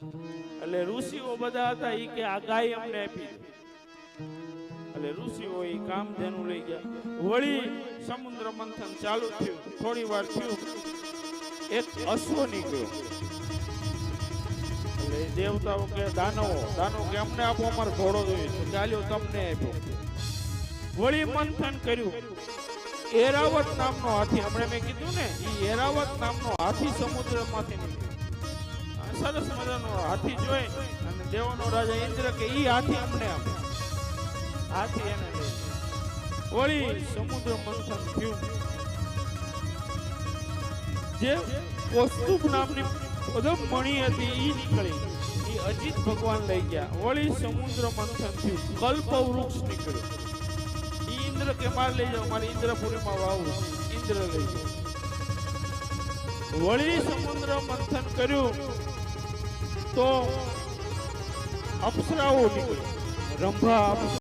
એટલે ઋષિઓ બધા હતા એ કે આ ગાય અમને આપી એટલે ઋષિઓ એ કામ ધેનું લઈ ગયા. વળી સમુદ્ર મંથન ચાલુ થયું. થોડી વાર થયું. એક અશ્વ નીકળ્યો. એટલે દેવતાઓ કે, દાનવો દાનવો, કે અમને આપો, અમારો ઘોડો જોઈએ ચાલ્યો તમને આપ્યો. વળી મંથન કર્યું. એરાવત નામનો હાથી, હમણાં મેં કીધું ને એ એરાવત નામનો હાથી સમુદ્રમાંથી નીકળ્યો. સરસ મજાનો હાથી જોઈ અને દેવોનો રાજા ઇન્દ્ર કે ઈ હાથી અમને આપ. હાથી એને વળી સમુદ્ર મંથન થયું. જે કૌસ્તુભ નામની પદમ મણી હતી ઈ નીકળી. ઈ અજીત ભગવાન લઈ ગયા. વળી સમુદ્ર મંથન થયું. કલ્પ વૃક્ષ નીકળ્યું. ઈ ઇન્દ્ર કે માર લઈ જાઓ, મારે ઇન્દ્રપુરીમાં વાવું ઇન્દ્ર લઈ જાઓ વળી સમુદ્ર મંથન કર્યું. તો અપ્સરાઓ નીકળી. રંભા